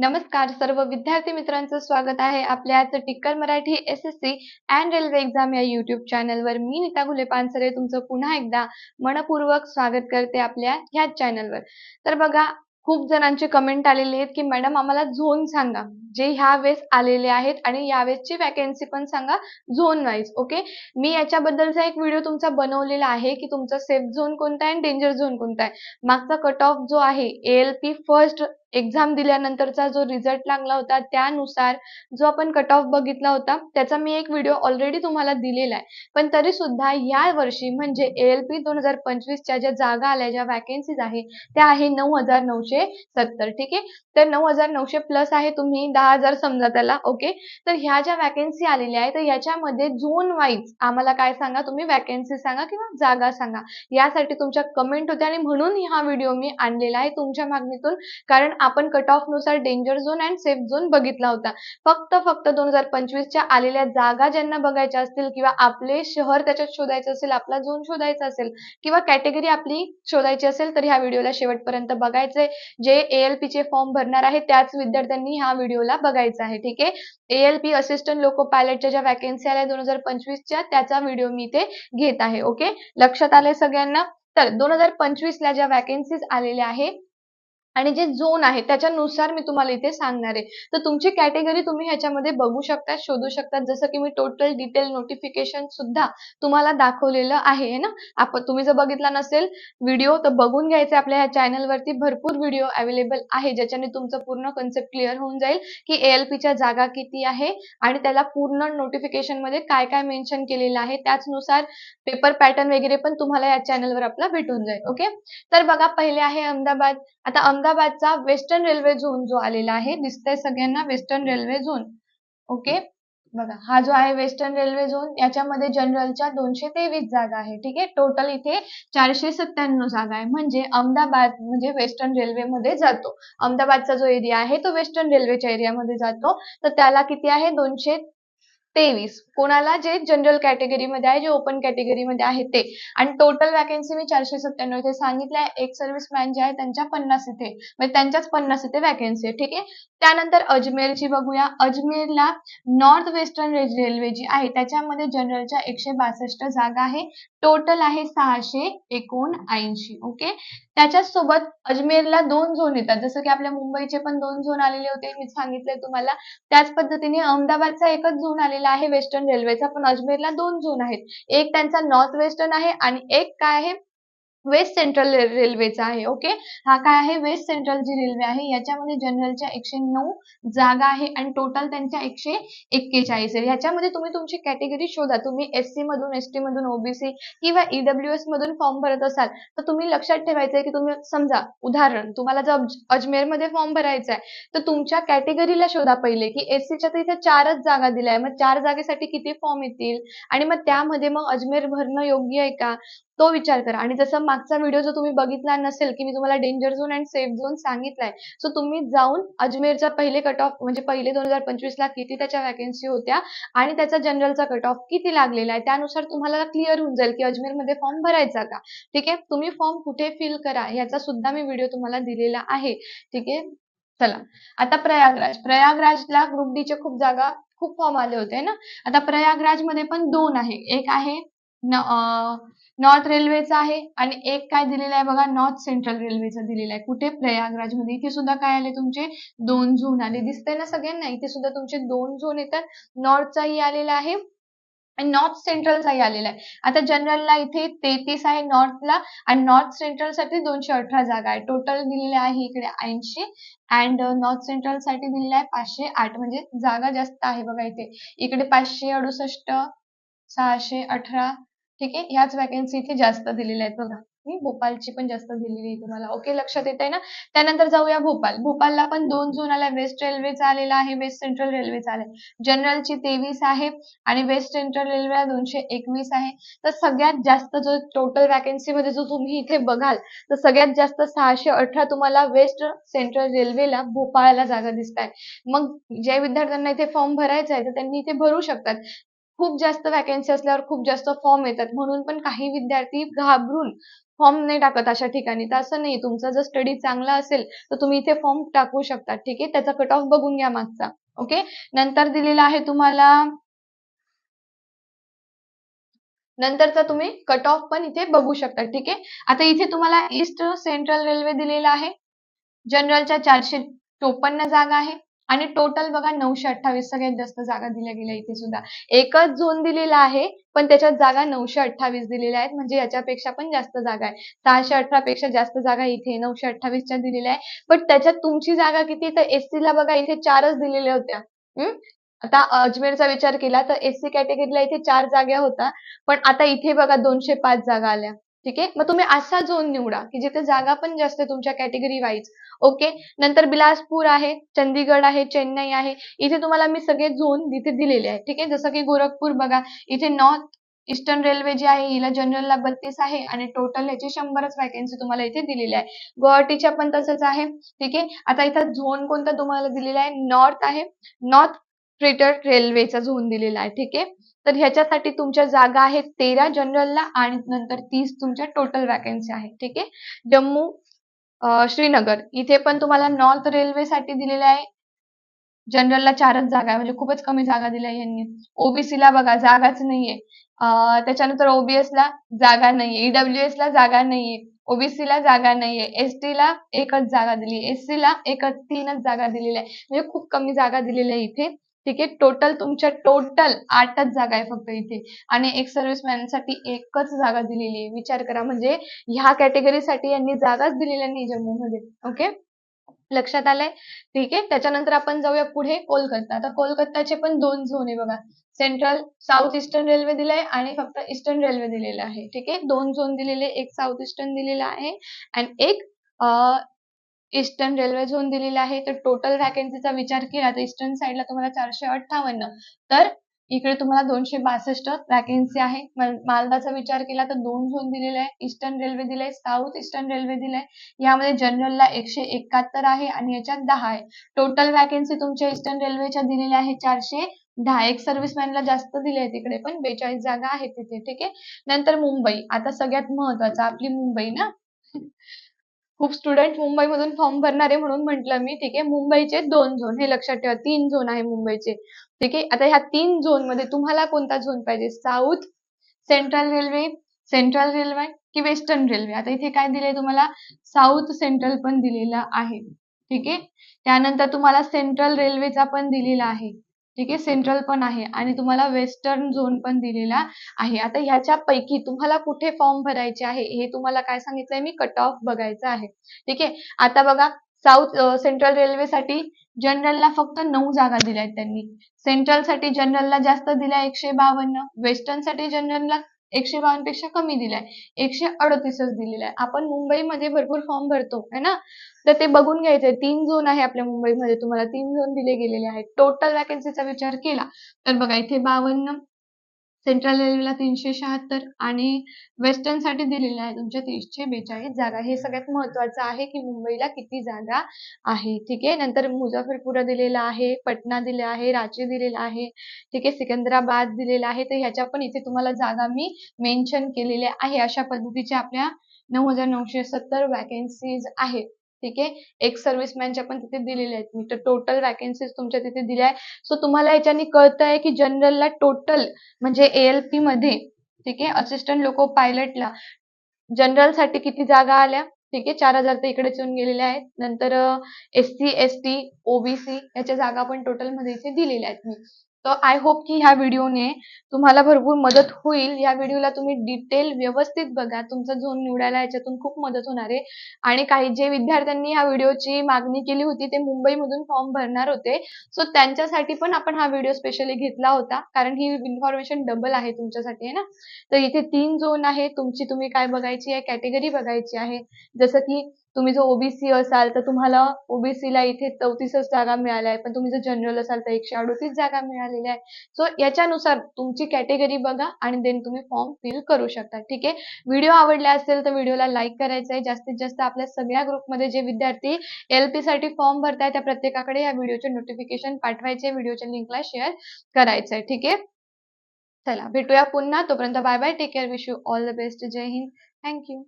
नमस्कार सर्व विद्यार्थी मित्रांचं स्वागत आहे आपल्या आजचं टिक्कर Marathi S S C and railway exam या युट्यूब चॅनलवर. मी नीता घुले पानसरे तुमचं पुन्हा एकदा मनपूर्वक स्वागत करते आपल्या ह्याच चॅनलवर. तर बघा खूप जणांचे कमेंट आलेले आहेत की मॅडम आम्हाला झोन सांगा. जे ह्या वेळेस आलेले आहेत आणि यावेळेसची वॅकन्सी पण सांगा झोन वाईज ओके मी याच्याबद्दलचा एक व्हिडिओ तुमचा बनवलेला आहे की तुमचा सेफ झोन कोणता आहे आणि डेंजर झोन कोणता आहे? मागचा कट ऑफ जो आहे एल पी फर्स्ट एक्झाम दिल्यानंतरचा जो रिझल्ट लागला होता त्यानुसार जो आपण कट ऑफ बघितला होता त्याचा मी एक व्हिडिओ ऑलरेडी तुम्हाला दिलेला आहे. पण तरी सुद्धा या वर्षी म्हणजे एल पी दोन हजार पंचवीसच्या ज्या जागा आल्या ज्या वॅकेन्सीज आहे त्या आहे नऊ हजार नऊशे सत्तर. ठीक आहे? तर नऊ हजार नऊशे प्लस आहे तुम्ही दहा हजार समजा त्याला ओके तर ह्या ज्या वॅकन्सी आलेल्या आहेत तर याच्यामध्ये झोन वाईज आम्हाला काय सांगा तुम्ही? वॅकन्सी सांगा किंवा जागा सांगा? यासाठी तुमच्या कमेंट होत्या आणि म्हणून हा व्हिडिओ मी आणलेला आहे तुमच्या मागणीतून. कारण आपण cut ऑफनुसार danger zone and safe zone बघितला होता. फक्त फक्त दोन हजार पंचवीसच्या आलेल्या जागा ज्यांना बघायच्या असतील किंवा आपले शहर त्याच्यात शोधायचं असेल आपला झोन शोधायचा असेल किंवा कॅटेगरी आपली शोधायची असेल तर ह्या व्हिडिओला शेवटपर्यंत बघायचंय. जे एएलपी चे फॉर्म भरणार आहे त्याच विद्यार्थ्यांनी ह्या व्हिडिओला बघायचा आहे ठीक आहे? एएलपी असिस्टंट लोको पायलटच्या ज्या वॅकन्सी आल्या दोन हजार पंचवीसच्या त्याचा व्हिडिओ मी इथे घेत आहे ओके? लक्षात आले सगळ्यांना? तर दोन हजार पंचवीसला ज्या वॅकन्सीज आलेल्या आहे आणि जे झोन आहे त्याच्यानुसार मी तुम्हाला इथे सांगणार आहे. तर तुमची कॅटेगरी तुम्ही ह्याच्यामध्ये बघू शकता शोधू शकता. जसं की मी टोटल डिटेल नोटिफिकेशन सुद्धा तुम्हाला दाखवलेलं आहे ना? आपण तुम्ही जर बघितला नसेल व्हिडिओ तर बघून घ्यायचे आपल्या ह्या चॅनलवरती भरपूर व्हिडिओ अवेलेबल आहे ज्याच्याने तुमचं पूर्ण कन्सेप्ट क्लिअर होऊन जाईल की एएलपीच्या जागा किती आहे आणि त्याला पूर्ण नोटिफिकेशनमध्ये काय काय मेन्शन केलेलं आहे. त्याचनुसार पेपर पॅटर्न वगैरे पण तुम्हाला या चॅनलवर आपला भेटून जाईल ओके तर बघा पहिले आहे अहमदाबाद. आता अहमदाबादचा वेस्टर्न रेल्वे झोन जो आलेला आहे दिसतंय सगळ्यांना वेस्टर्न रेल्वे झोन. ओके बघा हा जो आहे वेस्टर्न रेल्वे झोन याच्यामध्ये जनरलच्या दोनशे तेवीस जागा आहे. ठीक आहे? टोटल इथे चारशे सत्त्याण्णव जागा आहे. म्हणजे अहमदाबाद म्हणजे वेस्टर्न रेल्वेमध्ये जातो. अहमदाबादचा जो एरिया आहे तो वेस्टर्न रेल्वेच्या एरियामध्ये जातो. तर त्याला किती आहे? दोनशे तेवीस. कोणाला जे जनरल कॅटेगरीमध्ये आहे जे ओपन कॅटेगरीमध्ये आहे ते. आणि टोटल वॅकन्सी मी चारशे सत्त्याण्णव इथे सांगितलंय. एक सर्व्हिसमॅन जे आहे त्यांच्या पन्नास इथे. म्हणजे त्यांच्याच पन्नास इथे वॅकन्सी आहे. ठीक आहे? त्यानंतर अजमेरची बघूया. अजमेरला नॉर्थ वेस्टर्न रेल्वे जी आहे त्याच्यामध्ये जनरलच्या एकशे बासष्ट जागा आहे. टोटल आहे सहाशे एकोणऐंशी. ओके त्याच्याच सोबत अजमेरला दोन झोन येतात. जसं की आपल्या मुंबईचे पण दोन झोन आलेले होते मी सांगितले तुम्हाला. त्याच पद्धतीने अहमदाबादचा एकच झोन आलेला आहे वेस्टर्न रेल्वेचा पण अजमेरला दोन झोन आहेत. एक त्यांचा नॉर्थ वेस्टर्न आहे आणि एक काय आहे? वेस्ट सेंट्रल रेल्वेचा आहे ओके? हा काय आहे? वेस्ट सेंट्रल जी रेल्वे आहे याच्यामध्ये जनरलच्या एकशे नऊ जागा आहे आणि टोटल त्यांच्या एकशे एक्केचाळीस आहे. ह्याच्यामध्ये तुम्ही तुमची कॅटेगरी शोधा. तुम्ही एस सी मधून एस टी मधून ओबीसी किंवा ईडब्ल्यू एस मधून फॉर्म भरत असाल तर तुम्ही लक्षात ठेवायचं की तुम्ही समजा उदाहरण तुम्हाला जर अजमेरमध्ये फॉर्म भरायचा आहे तर तुमच्या कॅटेगरीला शोधा पहिले की एस सीच्या तर इथे चारच जागा दिल्या आहे मग चार जागेसाठी किती फॉर्म येतील? आणि मग त्यामध्ये मग अजमेर भरणं योग्य आहे का? तो विचार करा. आणि जसं मागचा व्हिडिओ जर तुम्ही बघितला नसेल की मी तुम्हाला danger zone and safe zone सांगितलाय so तुम्ही जाऊन अजमेरचा पहिले कट ऑफ म्हणजे पहिले दोन हजार पंचवीस ला किती त्याच्या वॅकन्सी होत्या आणि त्याचा जनरलचा कट ऑफ किती लागलेला आहे त्यानुसार तुम्हाला क्लिअर होऊन जाईल की अजमेरमध्ये फॉर्म भरायचा का. ठीक आहे? तुम्ही फॉर्म कुठे फिल करा याचा सुद्धा मी व्हिडिओ तुम्हाला दिलेला आहे. ठीक आहे? चला. आता प्रयागराज. प्रयागराजला ग्रुप डी खूप जागा खूप फॉर्म आले होते ना? आता प्रयागराजमध्ये पण दोन आहे. एक आहे नॉर्थ रेल्वेचा आहे आणि एक काय दिलेला आहे बघा नॉर्थ सेंट्रल रेल्वेचा दिलेला आहे. कुठे? प्रयागराजमध्ये इथे सुद्धा काय आले तुमचे? दोन झोन आले. दिसतंय ना सगळ्यांना? इथे सुद्धा तुमचे दोन झोन येतात. नॉर्थचाही आलेला आहे आणि नॉर्थ सेंट्रलचाही आलेला आहे. आता जनरलला इथे तेहतीस आहे नॉर्थला आणि नॉर्थ सेंट्रलसाठी दोनशे अठरा जागा आहे. टोटल दिलेल्या आहे इकडे ऐंशी अँड नॉर्थ सेंट्रलसाठी दिलेला आहे पाचशे आठ. म्हणजे जागा जास्त आहे बघा इथे. इकडे पाचशे अडुसष्ट सहाशे अठरा ठीक आहे? ह्याच वॅकन्सी इथे जास्त दिलेल्या आहेत बघा. भोपालची पण जास्त दिलेली आहे तुम्हाला. ओके लक्षात येत आहे ना? त्यानंतर जाऊया भोपाल. भोपालला पण दोन झोन आला वेस्ट रेल्वेचा आलेला आहे. वेस्ट सेंट्रल रेल्वेचा आलाय. जनरलची तेवीस आहे आणि वेस्ट सेंट्रल रेल्वेला दोनशे एकवीस आहे. तर सगळ्यात जास्त जो टोटल वॅकन्सी मध्ये जो तुम्ही इथे बघाल तर सगळ्यात जास्त सहाशे अठरा तुम्हाला वेस्ट सेंट्रल रेल्वेला भोपाळला जागा दिसत आहे मग ज्या विद्यार्थ्यांना इथे फॉर्म भरायचा आहे तर त्यांनी इथे भरू शकतात. खूप जास्त वॅकन्सी असल्यावर खूप जास्त फॉर्म येतात. म्हणून पण काही विद्यार्थी घाबरून फॉर्म नाही टाकत अशा ठिकाणी. तर असं नाही तुमचा जर स्टडी चांगला असेल तर तुम्ही इथे फॉर्म टाकू शकता. ठीक आहे? त्याचा कट ऑफ बघून घ्या मागचा. ओके नंतर दिलेला आहे तुम्हाला नंतरचा तुम्ही कट ऑफ पण इथे बघू शकता. ठीक आहे? आता इथे तुम्हाला ईस्ट सेंट्रल रेल्वे दिलेला आहे. जनरलच्या चारशे चोपन्न जागा आहे. आणि टोटल बघा नऊशे अठ्ठावीस सगळ्यात जास्त जागा दिल्या गेल्या इथे सुद्धा. एकच झोन दिलेला आहे पण त्याच्यात जागा नऊशे अठ्ठावीस दिलेल्या आहेत म्हणजे याच्यापेक्षा पण जास्त जागा आहे. सहाशे अठरा पेक्षा जास्त जागा इथे नऊशे अठ्ठावीसच्या दिलेल्या आहे पण त्याच्यात तुमची जागा किती? तर एससी ला बघा इथे चारच दिलेल्या होत्या. हम्म? आता अजमेरचा विचार केला तर एससी कॅटेगरीला इथे चार जागा होता. पण आता इथे बघा दोनशे पाच जागा आल्या. ठीक आहे? मग तुम्ही असा झोन निवडा की जिथे जागा पण जास्त तुमच्या कॅटेगरी वाईज ओके नंतर बिलासपूर आहे चंदीगड आहे चेन्नई आहे. इथे तुम्हाला मी सगळे झोन इथे दिलेले आहे ठीक आहे? जसं की गोरखपूर बघा. इथे नॉर्थ ईस्टर्न रेल्वे जी आहे हिला जनरलला बत्तीस आहे आणि टोटल याची शंभरच वॅकन्सी तुम्हाला इथे दिलेली आहे गुवाहाटीच्या पण तसंच आहे. ठीक आहे? आता इथं झोन कोणता तुम्हाला दिलेला आहे? नॉर्थ आहे. नॉर्थ फ्रेटर रेल्वेचा झोन दिलेला आहे. ठीक आहे? तर ह्याच्यासाठी तुमच्या जागा आहेत तेरा जनरलला आणि नंतर तीस तुमच्या टोटल वॅकन्सी आहे ठीक आहे? जम्मू श्रीनगर इथे पण तुम्हाला नॉर्थ रेल्वेसाठी दिलेले आहे. जनरलला चारच जागा आहे म्हणजे खूपच कमी जागा दिल्या यांनी. ओबीसी ला बघा जागाच नाहीये. त्याच्यानंतर ओबीएस ला जागा नाहीये. ईडब्ल्यूएस ला जागा नाहीये. ओबीसी ला जागा नाहीये. एसटी ला एकच जागा दिली. एससी ला एकच तीनच जागा दिलेल्या आहे म्हणजे खूप कमी जागा दिलेल्या आहे इथे. ठीक आहे? टोटल तुमच्या टोटल आठच जागा आहे फक्त इथे. आणि एक सर्व्हिसमॅनसाठी एकच जागा दिलेली आहे. विचार करा म्हणजे ह्या कॅटेगरीसाठी यांनी जागाच दिलेल्या नाही जम्मूमध्ये. ओके लक्षात आलंय? ठीक आहे? त्याच्यानंतर आपण जाऊया पुढे कोलकाता. आता कोलकाताचे पण दोन झोन आहे बघा. सेंट्रल साऊथ ईस्टर्न रेल्वे दिलाय आणि फक्त ईस्टर्न रेल्वे दिलेला आहे. ठीक आहे? दोन झोन दिलेले एक साऊथ ईस्टर्न दिलेला आहे. आणि एक ईस्टर्न रेल्वे झोन दिलेला आहे. तर टोटल व्हॅकन्सीचा विचार केला तर ईस्टर्न साईडला तुम्हाला चारशे अठ्ठावन्न. तर इकडे तुम्हाला दोनशे बासष्ट वॅकन्सी आहे. मालदाचा विचार केला तर दोन झोन दिलेले आहे. ईस्टर्न रेल्वे दिले साऊथ ईस्टर्न रेल्वे दिले यामध्ये जनरलला एकशे एकाहत्तर आहे आणि याच्यात दहा आहे. टोटल वॅकन्सी तुमच्या ईस्टर्न रेल्वेच्या दिलेल्या आहे चारशे दहा. एक सर्व्हिसमॅनला जास्त दिले आहे तिकडे पण. बेचाळीस जागा आहेत तिथे. ठीक आहे? नंतर मुंबई. आता सगळ्यात महत्वाचं आपली मुंबई ना? खूप स्टुडंट मुंबईमधून फॉर्म भरणार आहे म्हणून म्हटलं मी ठीक आहे. मुंबईचे दोन झोन हे लक्षात ठेवा तीन झोन आहे मुंबईचे. ठीक आहे? आता ह्या तीन झोनमध्ये तुम्हाला कोणता झोन पाहिजे? South central railway central railway की वेस्टर्न रेल्वे आता इथे काय दिले तुम्हाला? साऊथ सेंट्रल पण दिलेला आहे. ठीक आहे? त्यानंतर तुम्हाला सेंट्रल रेल्वेचा पण दिलेला आहे. ठीक आहे? सेंट्रल पण आहे आणि तुम्हाला वेस्टर्न झोन पण दिलेला आहे. आता ह्याच्यापैकी तुम्हाला कुठे फॉर्म भरायचे आहे? हे तुम्हाला काय सांगितलंय? मी कट ऑफ बघायचं आहे. ठीक आहे? आता बघा साऊथ सेंट्रल रेल्वेसाठी जनरलला फक्त नऊ जागा दिल्या आहेत त्यांनी. सेंट्रलसाठी जनरलला जास्त दिल्या एकशे बावन्न. वेस्टर्नसाठी जनरलला एकशे बावन्नपेक्षा कमी दिलाय. एकशे अडतीसच दिलेला आहे. आपण मुंबईमध्ये भरपूर फॉर्म भरतो है ना? तर ते बघून घ्यायचंय. तीन झोन आहे आपल्या मुंबईमध्ये. तुम्हाला तीन झोन दिले गेलेले आहेत. टोटल वॅकन्सीचा विचार केला तर बघा इथे बावन्न सेंट्रल रेल्वेला तीनशे शहात्तर आणि वेस्टर्नसाठी आहे तुमच्या तीनशे बेचाळीस जागा. हे सगळ्यात महत्वाचं आहे की मुंबईला किती जागा आहे. ठीक आहे? नंतर मुझफ्फरपुरा दिलेला आहे पटना दिले आहे रांची दिलेला आहे ठीक आहे? सिकंदराबाद दिलेला आहे. तर ह्याच्या पण इथे तुम्हाला जागा मी मेन्शन केलेल्या आहे. अशा पद्धतीच्या आपल्या नऊ हजार नऊशे सत्तर वॅकेन्सीज आहेत. ठीक आहे? एक सर्व्हिसमॅनच्या पण तिथे दिलेल्या आहेत. मी तर टोटल वॅकन्सीज तुमच्या तिथे दिल्या आहे सो तुम्हाला याच्यानी कळतंय की जनरलला टोटल म्हणजे एएलपी मध्ये ठीक आहे? असिस्टंट लोको पायलटला जनरलसाठी किती जागा आल्या? ठीक आहे? चार हजार तर इकडेच येऊन गेलेल्या आहेत. नंतर S C S T OBC याच्या जागा पण टोटलमध्ये इथे दिलेल्या आहेत. मी तर आय होप की ह्या व्हिडिओने तुम्हाला भरपूर मदत होईल. या व्हिडिओला तुम्ही डिटेल व्यवस्थित बघा. तुमचा झोन निवडायला याच्यातून खूप मदत होणार आहे. आणि काही जे विद्यार्थ्यांनी ह्या व्हिडिओची मागणी केली होती ते मुंबईमधून फॉर्म भरणार होते. सो त्यांच्यासाठी पण आपण हा व्हिडिओ स्पेशली घेतला होता. कारण ही इन्फॉर्मेशन डबल आहे तुमच्यासाठी आहे ना? तर इथे तीन झोन आहे. तुमची तुम्ही काय बघायची आहे? कॅटेगरी बघायची आहे. जसं की तुम्ही जर ओबीसी असाल तर तुम्हाला ओबीसी ला इथे चौतीसच जागा मिळाल्या आहेत. पण तुम्ही जर जनरल असाल तर एकशे अडोतीस जागा मिळालेल्या आहे सो याच्यानुसार तुमची कॅटेगरी बघा आणि देन तुम्ही फॉर्म फिल करू शकता. ठीक आहे? व्हिडिओ आवडला असेल तर व्हिडिओला लाईक करायचं आहे. जास्तीत जास्त आपल्या सगळ्या ग्रुपमध्ये जे विद्यार्थी एल पी साठी फॉर्म भरताय त्या प्रत्येकाकडे या व्हिडिओचे नोटिफिकेशन पाठवायचे व्हिडिओच्या लिंकला शेअर करायचंय ठीक आहे? चला भेटूया पुन्हा. तोपर्यंत bye bye take care wish you all the best Jai Hind. Thank you